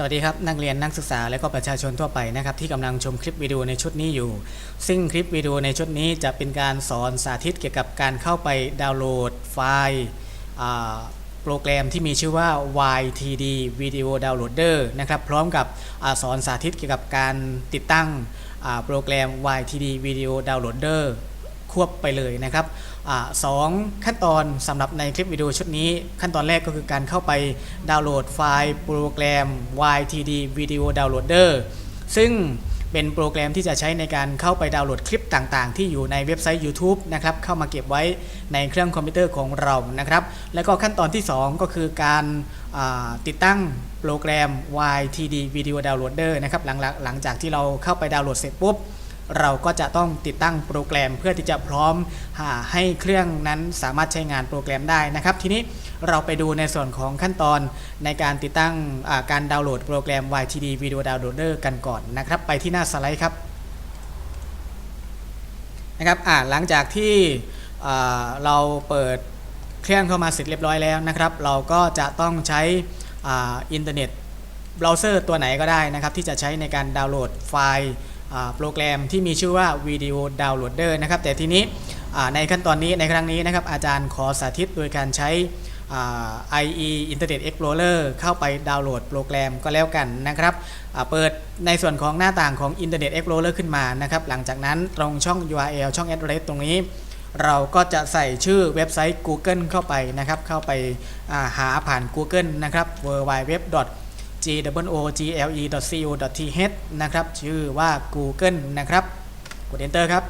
สวัสดีครับนักเรียนนักศึกษาและก็ประชาชนทั่วไปนะครับที่กำลังชมคลิปวิดีโอในชุดนี้อยู่ ซึ่งคลิปวิดีโอในชุดนี้จะเป็นการสอนสาธิตเกี่ยวกับการเข้าไปดาวน์โหลดไฟล์โปรแกรมที่มีชื่อว่า YTD Video Downloader นะครับพร้อมกับอสอนสาธิตเกี่ยวกับการติดตั้งโปรแกรม YTD Video Downloader ควบไปเลยนะครับสองขั้นตอนสำหรับในคลิปวิดีโอชุดนี้ ขั้นตอนแรกก็คือการเข้าไปดาวน์โหลดไฟล์โปรแกรม YTD Video Downloader ซึ่งเป็นโปรแกรมที่จะใช้ในการเข้าไปดาวน์โหลดคลิปต่างๆ ที่อยู่ในเว็บไซต์ YouTube นะครับเข้ามาเก็บไว้ในเครื่องคอมพิวเตอร์ของเรานะครับ แล้วก็ขั้นตอนที่ 2 ก็คือการาติดตั้งโปรแกรม YTD Video Downloader นะครับหลังหลังจากที่เราเข้าไปดาวน์โหลดเสร็จปุ๊บ เราก็จะต้องติดตั้งโปรแกรมเพื่อที่จะพร้อมให้เครื่องนั้นสามารถใช้งานโปรแกรมได้นะครับ ทีนี้เราไปดูในส่วนของขั้นตอนในการติดตั้งการดาวน์โหลดโปรแกรม YTD Video Downloader กันก่อนนะครับ ไปที่หน้าสไลด์ครับนะครับหลังจากที่เราเปิดเครื่องเข้ามาเสร็จเรียบร้อยแล้วนะครับ เราก็จะต้องใช้อินเทอร์เน็ตเบราว์เซอร์ตัวไหนก็ได้นะครับ ที่จะใช้ในการดาวน์โหลดไฟล์ โปรแกรมที่มีชื่อว่า Video Downloader นะครับ แต่ทีนี้ในขั้นตอนนี้ในครั้งนี้นะครับ อาจารย์ขอสาธิตโดยการใช้อ่า IE Internet Explorer เข้าไปดาวน์โหลดโปรแกรมก็แล้วกันนะครับ เปิดในส่วนของหน้าต่างของ Internet Explorer ขึ้นมานะครับ หลังจากนั้นตรงช่อง URL ช่อง address ตรงนี้ เราก็จะใส่ชื่อเว็บไซต์ Google เข้าไปนะครับ เข้าไปาหาผ่าน Google นะครับ www g w o g l e c o t h นะครับ ชื่อว่า Google นะครับ กด Enter ครับ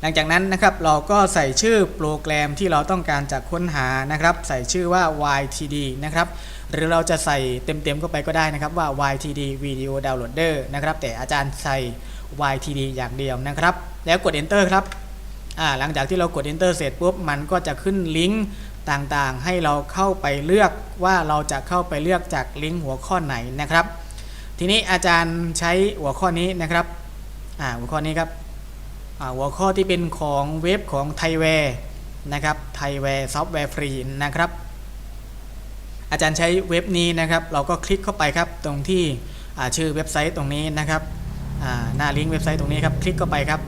หลังจากนั้นนะครับเราก็ใส่ชื่อโปรแกรมที่เราต้องการจะค้นหานะครับ ใส่ชื่อว่า YTD นะครับ หรือเราจะใส่เต็มๆเข้าไปก็ได้นะครับว่า YTD Video Downloader นะครับ แต่อาจารย์ใส่ YTD อย่างเดียวนะครับ แล้วกด Enter ครับหลังจากที่เรากด Enter เสร็จปุ๊บมันก็จะขึ้นลิงก์ ต่างๆ ให้เราเข้าไปเลือกว่าเราจะเข้าไปเลือกจากลิงก์หัวข้อไหนนะครับ ทีนี้อาจารย์ใช้หัวข้อนี้นะครับหัวข้อนี้ครับหัวข้อที่เป็นของเว็บของไทยแวร์นะครับไทยแวร์ซอฟต์แวร์ฟรีนะครับ อาจารย์ใช้เว็บนี้นะครับ เราก็คลิกเข้าไปครับตรงที่ชื่อเว็บไซต์ตรงนี้นะครับหน้าลิงก์เว็บไซต์ตรงนี้ครับคลิกเข้าไปครับ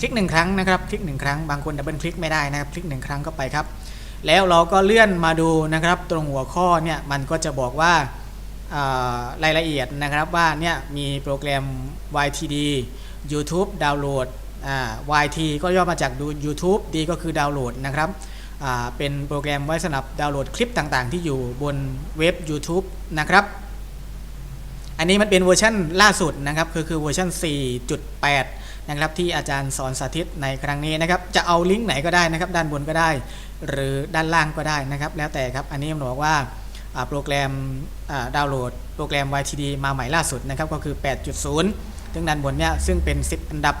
คลิกหนึ่งครั้งนะครับ คลิกหนึ่งครั้งบางคนดับเบิลคลิกไม่ได้นะครับ คลิกหนึ่งครั้งเข้าไปครับ แล้วเราก็เลื่อนมาดูนะครับ ตรงหัวข้อเนี่ยมันก็จะบอกว่ารายละเอียดนะครับว่าเนี่ยมีโปรแกรม YTD YouTube ดาวน์โหลด YT ก็ย่อมาจากดู YouTube D ก็คือดาวน์โหลดนะครับเป็นโปรแกรมไว้สำหรับดาวน์โหลดคลิปต่างๆ ที่อยู่บนเว็บ YouTube นะครับ อันนี้มันเป็นเวอร์ชันล่าสุดนะครับคือคือเวอร์ชัน4.8 นะครับที่อาจารย์สอนสาธิตในครั้งนี้นะครับจะเอาลิงก์ไหนก็ได้นะครับด้านบนก็ได้ หรือด้านล่างก็ได้นะครับ แล้วแต่ครับ อันนี้ผมบอกว่าโปรแกรมดาวน์โหลด โปรแกรม YTD มาใหม่ล่าสุดนะครับ ก็คือ 8.0ซึ่งด้านบนเนี่ยซึ่งเป็น 10 อันดับ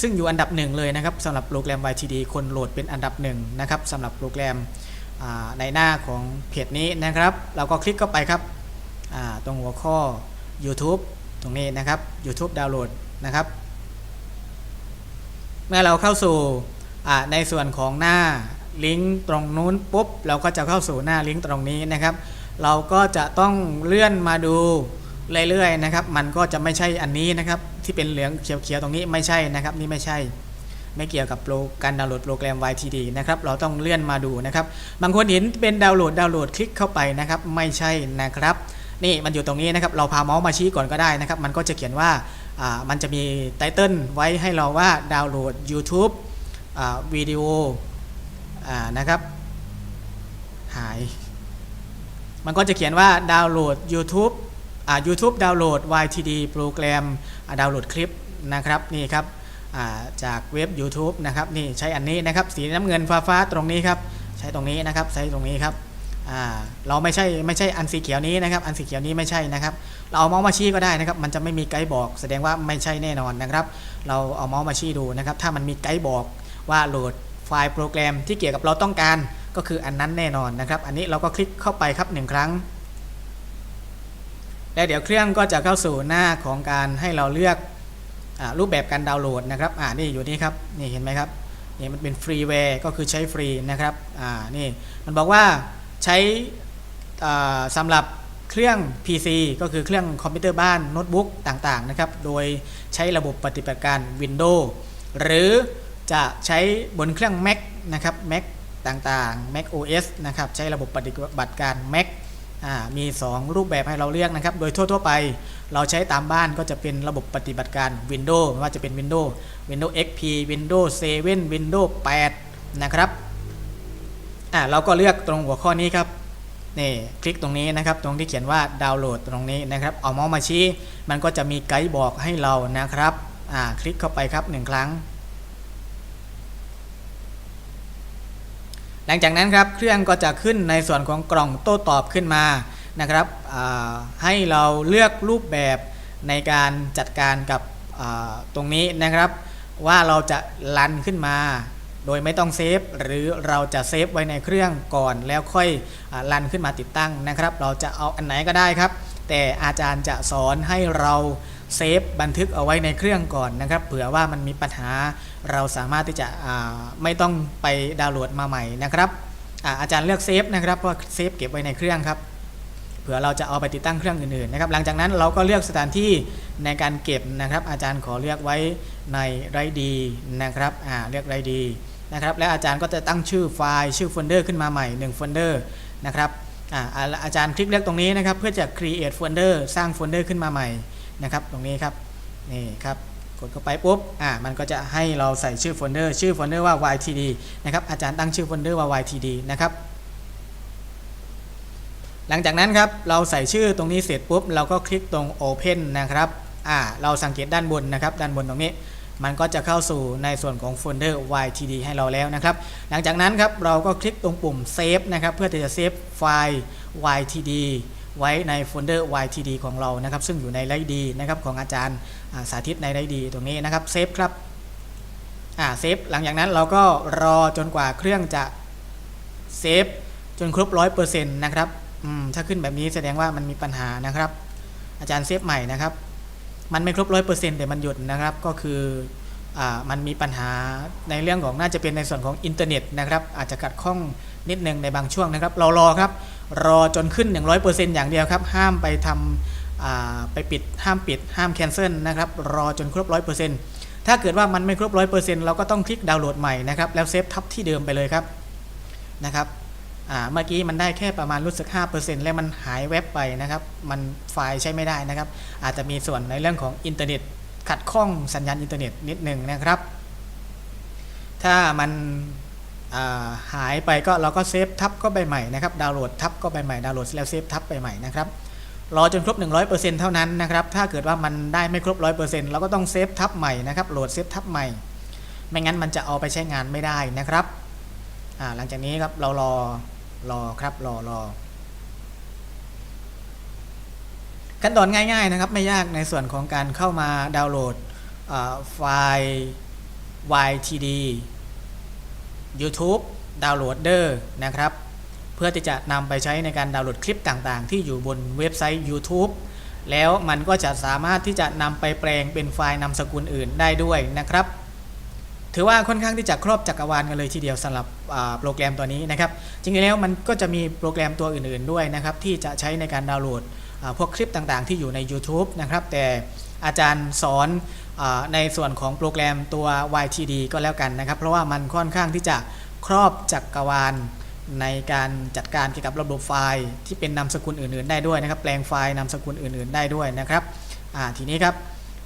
ซึ่งอยู่อันดับหนึ่งเลยนะครับสำหรับโปรแกรม YTD คนโหลดเป็นอันดับหนึ่งนะครับสำหรับโปรแกรมในหน้าของเพจนี้นะครับ เราก็คลิกเข้าไปครับตรงหัวข้อ YouTube ตรงนี้นะครับ YouTube ดาวน์โหลดนะครับ เมื่อเราเข้าสู่ในส่วนของหน้า ลิงก์ตรงนู้นปุ๊บเราก็จะเข้าสู่หน้าลิงก์ตรงนี้นะครับ เราก็จะต้องเลื่อนมาดูเรื่อยๆนะครับ มันก็จะไม่ใช่อันนี้นะครับ ที่เป็นเหลืองเขียวๆตรงนี้ไม่ใช่นะครับ นี่ไม่ใช่ ไม่เกี่ยวกับโปรการดาวน์โหลดโปรแกรม YTD นะครับ เราต้องเลื่อนมาดูนะครับ บางคนเห็นเป็นดาวน์โหลดดาวน์โหลดคลิกเข้าไปนะครับ ไม่ใช่นะครับ นี่มันอยู่ตรงนี้นะครับ เราพาเมาส์มาชี้ก่อนก็ได้นะครับ มันก็จะเขียนว่ามันจะมีไตเติลไว้ให้เราว่าดาวน์โหลด YouTube วิดีโอ นะครับ หาย มันก็จะเขียนว่าดาวน์โหลด YouTube อ่า YouTube ดาวน์โหลด YTD โปรแกรมดาวน์โหลดคลิปนะครับนี่ครับอ่าจากเว็บ YouTube นะครับนี่ใช้อันนี้นะครับ สีน้ำเงินฟ้าๆตรงนี้ครับ ใช้ตรงนี้นะครับ ใช้ตรงนี้ครับอ่าเราไม่ใช่ไม่ใช่อันสีเขียวนี้นะครับ อันสีเขียวนี้ไม่ใช่นะครับ เราเอาเมาส์มาชี้ก็ได้นะครับ มันจะไม่มีไกด์บอก แสดงว่าไม่ใช่แน่นอนนะครับ เราเอาเมาส์มาชี้ดูนะครับ ถ้ามันมีไกด์บอกว่าโหลด ไฟล์โปรแกรมที่เกี่ยวกับเราต้องการก็คืออันนั้นแน่นอนนะครับ อันนี้เราก็คลิกเข้าไปครับหนึ่งครั้ง แล้วเดี๋ยวเครื่องก็จะเข้าสู่หน้าของการให้เราเลือกอรูปแบบการดาวน์โหลดนะครับอ่านี่อยู่นี่ครับนี่เห็นไหมครับนี่มันเป็นฟรีแวร์ก็คือใช้ฟรีนะครับอ่านี่มันบอกว่าใช้อ่าสำหรับเครื่อง PC ก็คือเครื่องคอมพิวเตอร์บ้านโน้ตบุ๊กต่างๆนะครับ โดยใช้ระบบปฏิบัติการ Windows หรือ จะใช้บนเครื่อง Mac นะครับ Mac ต่างๆ Mac OS นะครับ ใช้ระบบปฏิบัติการ Mac มี 2 รูปแบบให้เราเลือกนะครับ โดยทั่วๆไปเราใช้ตามบ้านก็จะเป็นระบบปฏิบัติการ Windows ไม่ว่าจะเป็น Windows Windows XP Windows 7 Windows 8 นะครับอ่าเราก็เลือกตรงหัวข้อนี้ครับนี่คลิกตรงนี้นะครับ ตรงที่เขียนว่าดาวน์โหลดตรงนี้นะครับ เอาเมาส์มาชี้ มันก็จะมีไกด์บอกให้เรานะครับอ่าคลิกเข้าไปครับหนึ่งครั้ง หลังจากนั้นครับเครื่องก็จะขึ้นในส่วนของกล่องโต้ตอบขึ้นมานะครับให้เราเลือกรูปแบบในการจัดการกับตรงนี้นะครับ ว่าเราจะรันขึ้นมาโดยไม่ต้องเซฟหรือเราจะเซฟไว้ในเครื่องก่อนแล้วค่อยอารันขึ้นมาติดตั้งนะครับ เราจะเอาอันไหนก็ได้ครับ แต่อาจารย์จะสอนให้เรา เซฟบันทึกเอาไว้ในเครื่องก่อนนะครับเผื่อว่ามันมีปัญหาเราสามารถที่จะไม่ต้องไปดาวน์โหลดมาใหม่นะครับอาอาจารย์เลือกเซฟนะครับเพราะเซฟเก็บไว้ในเครื่องครับเผื่อเราจะเอาไปติดตั้งเครื่องอื่นๆนะครับหลังจากนั้นเราก็เลือกสถานที่ในการเก็บนะครับ อาจารย์ขอเลือกไว้ในไรดีนะครับอ่าเลือกไรดีนะครับและอาจารย์ก็จะตั้งชื่อไฟล์ชื่อโฟลเดอร์ขึ้นมาใหม่1โฟลเดอร์นะครับอาอาอาจารย์คลิกเลือกตรงนี้นะครับเพื่อจะ create folder สร้างโฟลเดอร์ขึ้นมาใหม่ นะครับตรงนี้ครับนี่ครับกดเข้าไปปุ๊บอ่ามันก็จะให้เราใส่ชื่อโฟลเดอร์ชื่อโฟลเดอร์ว่า ytd นะครับอาจารย์ตั้งชื่อโฟลเดอร์ว่า ytd นะครับหลังจากนั้นครับเราใส่ชื่อตรงนี้เสร็จปุ๊บเราก็คลิกตรง Open นะครับอ่าเราสังเกตด้านบนนะครับด้านบนตรงนี้มันก็จะเข้าสู่ในส่วนของโฟลเดอร์ YTD ให้เราแล้วนะครับ หลังจากนั้นครับเราก็คลิกตรงปุ่ม Save นะครับ เพื่อที่จะเซฟไฟล์ YTD ไว้ในโฟลเดอร์ YTD ของเรานะครับ ซึ่งอยู่ในไรดีนะครับของอาจารย์าสาธิตในไรดีตรงนี้นะครับเซฟครับอ่าเซฟหลังจากนั้นเราก็รอจนกว่าเครื่องจะเซฟจนครบ100%นะครับอืมถ้าขึ้นแบบนี้แสดงว่ามันมีปัญหานะครับ อาจารย์เซฟใหม่นะครับ มันไม่ครบร้อยเปอร์เซ็นต์แต่มันหยุดนะครับก็คืออ่ามันมีปัญหาในเรื่องของน่าจะเป็นในส่วนของอินเทอร์เน็ตนะครับ อาจจะขัดข้องนิดนึงในบางช่วงนะครับ เรารอครับ รอจนขึ้น100%อย่างเดียวครับ ห้ามไปทำไปปิดห้ามปิด ห้ามแคนเซิลนะครับ รอจนครบ100%ถ้าเกิดว่ามันไม่ครบ100%เราก็ต้องคลิกดาวน์โหลดใหม่นะครับ แล้วเซฟทับที่เดิมไปเลยครับนะครับเมื่อกี้มันได้แค่ประมาณรู้สึก 5%แล้วมันหายแวบไปนะครับ มันไฟล์ใช้ไม่ได้นะครับ อาจจะมีส่วนในเรื่องของอินเทอร์เน็ตขัดข้องสัญญาณอินเทอร์เน็ตนิดหนึ่งนะครับ ถ้ามัน หายไปก็เราก็เซฟทับก็ไปใหม่นะครับดาวน์โหลดทับก็ไปใหม่ดาวน์โหลดแล้วเซฟทับไปใหม่นะครับรอจนครบ 100%เท่านั้นนะครับถ้าเกิดว่ามันได้ไม่ครบ 100%เราก็ต้องเซฟทับใหม่นะครับโหลดเซฟทับใหม่ ไม่งั้นมันจะเอาไปใช้งานไม่ได้นะครับหลังจากนี้ครับเรารอรอครับรอรอขั้นตอนง่ายๆนะครับไม่ยากในส่วนของการเข้ามาดาวน์โหลดไฟล์ YTD YouTube ดาวน์โหลดเดอร์นะครับ เพื่อที่จะนำไปใช้ในการดาวน์โหลดคลิปต่างๆ ที่อยู่บนเว็บไซต์ YouTube แล้วมันก็จะสามารถที่จะนำไปแปลงเป็นไฟล์นามสกุลอื่นได้ด้วยนะครับ ถือว่าค่อนข้างที่จะครอบจักรวาลกันเลยทีเดียวสำหรับโปรแกรมตัวนี้นะครับ จริงๆแล้วมันก็จะมีโปรแกรมตัวอื่น ๆด้วยนะครับ ที่จะใช้ในการดาวน์โหลดพวกคลิปต่างๆ ที่อยู่ใน YouTube นะครับ แต่อาจารย์สอน ในส่วนของโปรแกรมตัว YTD ก็แล้วกันนะครับ เพราะว่ามันค่อนข้างที่จะครอบจักรวาลในการจัดการเกี่ยวกับระบบไฟล์ที่เป็นนามสกุลอื่นๆได้ด้วยนะครับ แปลงไฟล์นามสกุลอื่นๆได้ด้วยนะครับทีนี้ครับ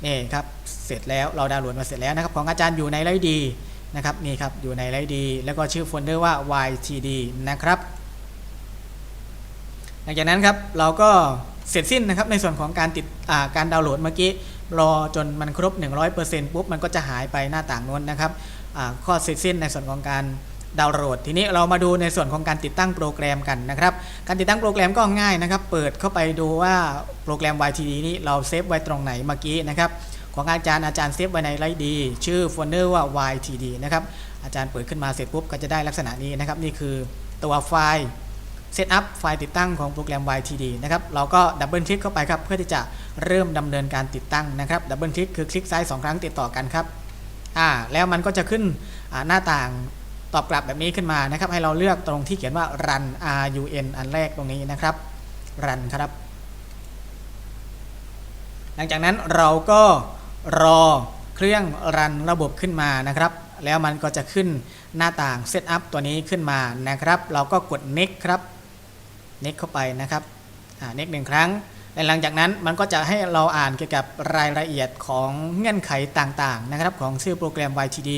นี่ครับเสร็จแล้วเราดาวน์โหลดมาเสร็จแล้วนะครับ ของอาจารย์อยู่ในไรดีนะครับนี่ครับอยู่ในไรดีแล้วก็ชื่อโฟลเดอร์ว่า YTD นะครับ หลังจากนั้นครับเราก็เสร็จสิ้นนะครับในส่วนของการติดการดาวน์โหลดเมื่อกี้ รอจนมันครบ 100%ปุ๊บมันก็จะหายไปหน้าต่างโน้นนะครับข้อเสร็จสิ้นในส่วนของการดาวน์โหลด ทีนี้เรามาดูในส่วนของการติดตั้งโปรแกรมกันนะครับ การติดตั้งโปรแกรมก็ง่ายนะครับ เปิดเข้าไปดูว่าโปรแกรม YTD นี้เราเซฟไว้ตรงไหนเมื่อกี้นะครับ ของอาจารย์อาจารย์เซฟไว้ในไรดี ชื่อโฟลเดอร์ว่า YTD นะครับ อาจารย์เปิดขึ้นมาเสร็จปุ๊บก็จะได้ลักษณะนี้นะครับ นี่คือตัวไฟล์ เซตอัพไฟล์ติดตั้งของโปรแกรม YTD นะครับ เราก็ดับเบิลคลิกเข้าไปครับ เพื่อที่จะเริ่มดำเนินการติดตั้งนะครับ ดับเบิลคลิกคือคลิกซ้ายสองครั้งติดต่อกันครับอ่าแล้วมันก็จะขึ้นหน้าต่างตอบกลับแบบนี้ขึ้นมานะครับ ให้เราเลือกตรงที่เขียนว่า run run อันแรกตรงนี้นะครับ run ครับ หลังจากนั้นเราก็รอเครื่องรันระบบขึ้นมานะครับ แล้วมันก็จะขึ้นหน้าต่าง Setup ตัวนี้ขึ้นมานะครับ เราก็กด next ครับ next เข้าไปนะครับอ่า next หนึ่งครั้งและหลังจากนั้นมันก็จะให้เราอ่านเกี่ยวกับรายละเอียดของเงื่อนไขต่างๆนะครับของชื่อโปรแกรม YTD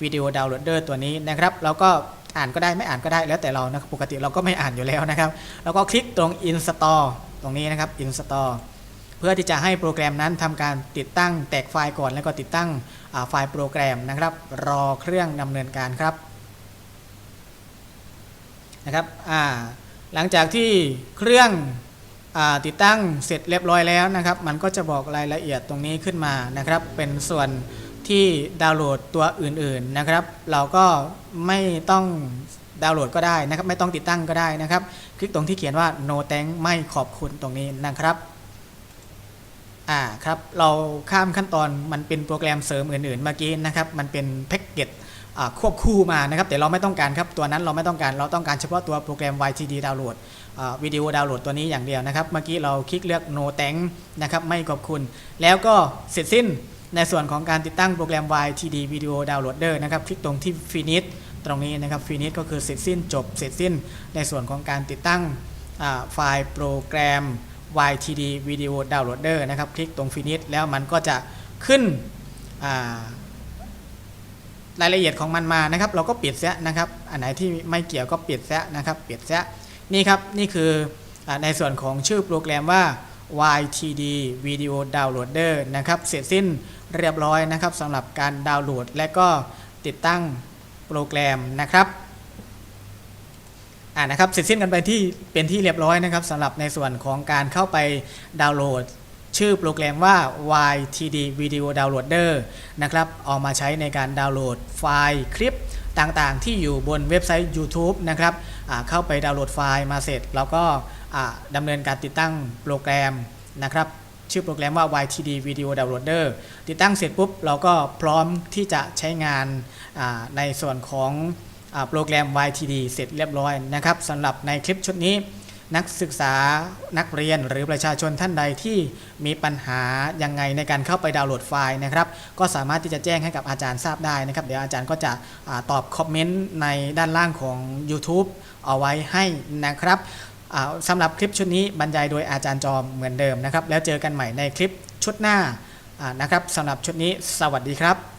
Video Downloader ตัวนี้นะครับเราก็อ่านก็ได้ไม่อ่านก็ได้แล้วแต่เรานะครับปกติเราก็ไม่อ่านอยู่แล้วนะครับ แล้วก็คลิกตรง install ตรงนี้นะครับ install เพื่อที่จะให้โปรแกรมนั้นทำการติดตั้งแตกไฟล์ก่อนแล้วก็ติดตั้งไฟล์โปรแกรมนะครับ รอเครื่องดำเนินการครับนะครับอ่า หลังจากที่เครื่องอติดตั้งเสร็จเรียบร้อยแล้วนะครับ มันก็จะบอกรายละเอียดตรงนี้ขึ้นมานะครับ เป็นส่วนที่ดาวน์โหลดตัวอื่นๆนะครับ เราก็ไม่ต้องดาวน์โหลดก็ได้นะครับ ไม่ต้องติดตั้งก็ได้นะครับ คลิกตรงที่เขียนว่า no thank ไม่ขอบคุณตรงนี้นะครับอ่าครับ เราข้ามขั้นตอนมันเป็นโปรแกรมเสริมอื่นๆเมื่อกี้นะครับ มันเป็นแพ็กเกจ ควบคู่มานะครับแต่เราไม่ต้องการครับตัวนั้นเราไม่ต้องการเราต้องการเฉพาะตัวโปรแกรม YTD ดาวน์โหลดวิดีโอดาวน์โหลดตัวนี้อย่างเดียวนะครับ เมื่อกี้เราคลิกเลือก no thank นะครับไม่ขอบคุณ แล้วก็เสร็จสิ้นในส่วนของการติดตั้งโปรแกรม YTD Video Downloader นะครับคลิกตรงที่ finish ตรงนี้นะครับ finish ก็คือเสร็จสิ้นจบเสร็จสิ้นในส่วนของการติดตั้งไฟล์โปรแกรม YTD Video Downloader นะครับ คลิกตรง Finish แล้วมันก็จะขึ้นอ่า รายละเอียดของมันมานะครับ เราก็ปิดเสียนะครับ อันไหนที่ไม่เกี่ยวก็ปิดเสียนะครับปิดเสียนี่ครับนี่คือในส่วนของชื่อโปรแกรมว่า YTD Video Downloader นะครับเสร็จสิ้นเรียบร้อยนะครับสำหรับการดาวน์โหลด และก็ติดตั้งโปรแกรมนะครับอ่านะครับเสร็จสิ้นกันไปที่เป็นที่เรียบร้อยนะครับสำหรับในส่วนของการเข้าไปดาวน์โหลด ชื่อโปรแกรมว่า YTD Video Downloader นะครับเอามาใช้ในการดาวน์โหลดไฟล์คลิปต่างๆ ที่อยู่บนเว็บไซต์ YouTube นะครับเข้าไปดาวน์โหลดไฟล์มาเสร็จ แล้วก็ดำเนินการติดตั้งโปรแกรมนะครับชื่อโปรแกรมว่า YTD Video Downloader ติดตั้งเสร็จปุ๊บ เราก็พร้อมที่จะใช้งานในส่วนของอโปรแกรม YTD เสร็จเรียบร้อยนะครับสำหรับในคลิปชุดนี้ นักศึกษานักเรียนหรือประชาชนท่านใดที่มีปัญหายังไงในการเข้าไปดาวน์โหลดไฟล์นะครับ ก็สามารถที่จะแจ้งให้กับอาจารย์ทราบได้นะครับ เดี๋ยวอาจารย์ก็จะอตอบคอมเมนต์ในด้านล่างของ YouTube เอาไว้ให้นะครับสำหรับคลิปชุดนี้บรรยายโดยอาจารย์จอมเหมือนเดิมนะครับ แล้วเจอกันใหม่ในคลิปชุดหน้านะครับสำหรับชุดนี้สวัสดีครับ